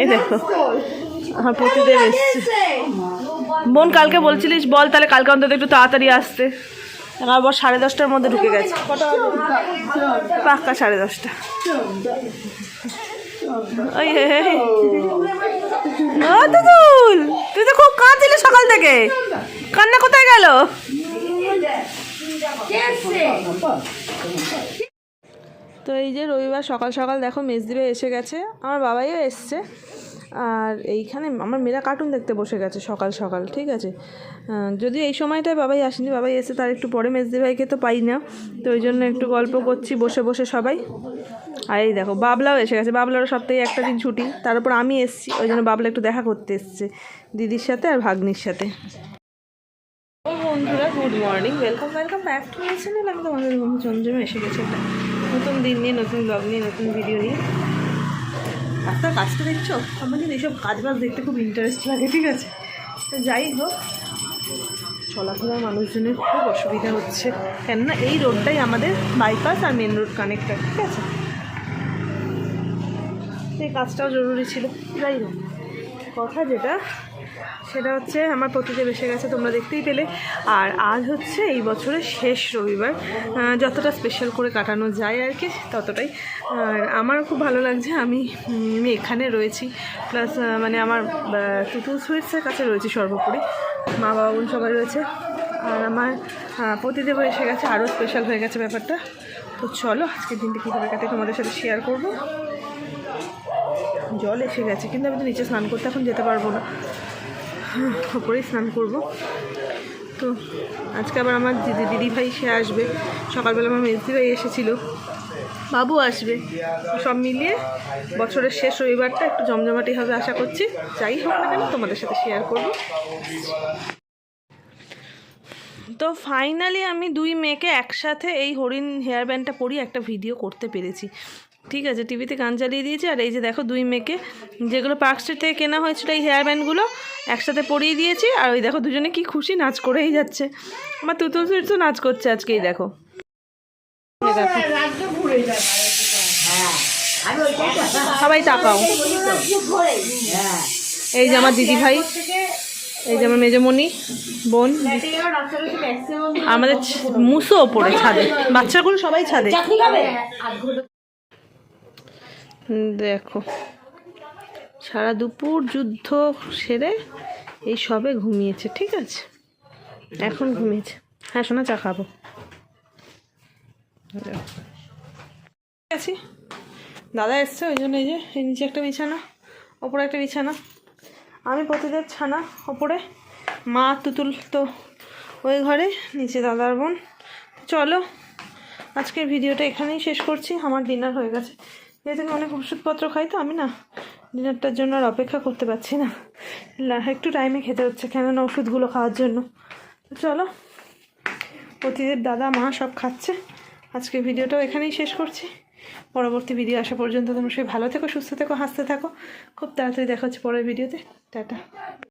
এই দেখো। আমার প্রতিদেব এসছে। বোন, কালকে বলছিলিস, বল তাহলে, কালকে অন্তত একটু তাড়াতাড়ি আসতে। আবার সাড়ে দশটার মধ্যে ঢুকে গেছে। পাক্কা সাড়ে দশটা। ওই তুই তো খুব কাঁদছিলি সকাল থেকে। কান্না কোথায় গেল? তো এই যে রবিবার সকাল সকাল দেখো মেজদিবে এসে গেছে, আমার বাবাইও এসছে। আর এইখানে আমার মেয়েরা কার্টুন দেখতে বসে গেছে সকাল সকাল, ঠিক আছে? যদি এই সময়টায় বাবাই আসেনি, বাবাই এসে তার একটু পরে মেজদি ভাইকে তো পাই না। তো ওই জন্য একটু গল্প করছি, বসে বসে সবাই। আর এই দেখো, বাবলাও এসে গেছে, বাবলারও সপ্তাহে একটা দিন ছুটি, তার উপর আমি এসছি, ওই জন্য বাবলা একটু দেখা করতে এসছে, দিদির সাথে আর ভাগ্নির সাথে। বন্ধুরা good morning welcome welcome back to my channel আমি তোমাদের চন্দ্রমা এসে গেছি একটা নতুন দিন নিয়ে, নতুন ব্লগ নিয়ে, নতুন ভিডিও নিয়ে। রাস্তার কাজটা দেখছ? আমার কিন্তু এইসব কাজ বাজ দেখতে খুব ইন্টারেস্ট লাগে, ঠিক আছে? তো যাই হোক চলাফেরার মানুষজনের খুব অসুবিধা হচ্ছে। কেননা এই রোডটাই আমাদের বাইপাস আর মেন রোড কানেক্টার ঠিক আছে? এই কাজটাও জরুরি ছিল। যাই হোক, কথা যেটা সেটা হচ্ছে আমার প্রতিদেব এসে গেছে, তোমরা দেখতেই পেলে। আর আজ হচ্ছে এই বছরের শেষ রবিবার। যতটা স্পেশাল করে কাটানো যায় আর কি, ততটাই। আর আমার খুব ভালো লাগছে, আমি আমি এখানে রয়েছি। প্লাস মানে আমার তুতুল সুইটসের কাছে রয়েছি সর্বোপরি। মা, বাবা, বোন সবাই রয়েছে। আর আমার প্রতিদেব এসে গেছে, আরও স্পেশাল হয়ে গেছে ব্যাপারটা। তো চলো, আজকের দিনটি কীভাবে কাটে তোমাদের সাথে শেয়ার করব। জল এসে গেছে, কিন্তু আমি তো নিচে স্নান করতে এখন যেতে পারব না। ওপরেই স্নান করব। তো আজকে আবার আমার দিদি দিদি ভাই, সে আসবে। সকালবেলা আমার মেজদি ভাই এসেছিল। বাবু আসবে। সব মিলিয়ে বছরের শেষ রবিবারটা একটু জমজমাটি হবে আশা করছি। যাই হোক না কেন, তোমাদের সাথে শেয়ার করব। তো ফাইনালি আমি দুই মেয়েকে একসাথে এই হরিণ হেয়ার ব্যান্ডটা পরিয়ে একটা ভিডিও করতে পেরেছি। ঠিক আছে, টিভিতে গান চালিয়ে দিয়েছি, আর এই যে দেখো দুই মেয়েকে, যেগুলো পার্ক স্ট্রিট থেকে কেনা হয়েছিল এই হেয়ার ব্যান্ডগুলো একসাথে পরিয়ে দিয়েছি, আর ওই দেখো দুজনে কি খুশি নাচ করেই যাচ্ছে। আমার তুতুল সুইটসও নাচ করছে আজকেই, দেখো। সবাই তাকাও। এই যে আমার দিদি ভাই এই যে আমার মেজমণি, বোন। আমাদের মুসো ওপরে ছাদে, বাচ্চাগুলো সবাই ছাদে। দেখো। সারা দুপুর যুদ্ধ সেরে এই সবে ঘুমিয়েছে, ঠিক আছে? এখন ঘুমিয়েছে। হ্যাঁ শোনা চা খাব। ঠিক আছে। দাদা এসছে, ওই জন্য এই যে, এই নিচে একটা বিছানা, ওপরে একটা বিছানা। আমি প্রতিদেব ছানা, ওপরে। মা, তুতুল তো ওই ঘরে, নিচে দাদার বোন। চলো, আজকের ভিডিওটা এখানেই শেষ করছি। আমার ডিনার হয়ে গেছে। যেহেতু অনেক ওষুধপত্র খাই তো, আমি না ডিনারটার জন্য আর অপেক্ষা করতে পারছি না। একটু টাইমে খেতে হচ্ছে, কেননা ওষুধগুলো খাওয়ার জন্য। তো চলো প্রতিদেব দাদা, মা সব খাচ্ছে। আজকের ভিডিওটাও এখানেই শেষ করছি। পরবর্তী ভিডিও আসা পর্যন্ত তোমরা সবাই ভালো থেকো, সুস্থ থেকো, হাসতে থাকো। খুব তাড়াতাড়ি দেখা হচ্ছে পরের ভিডিওতে টাটা।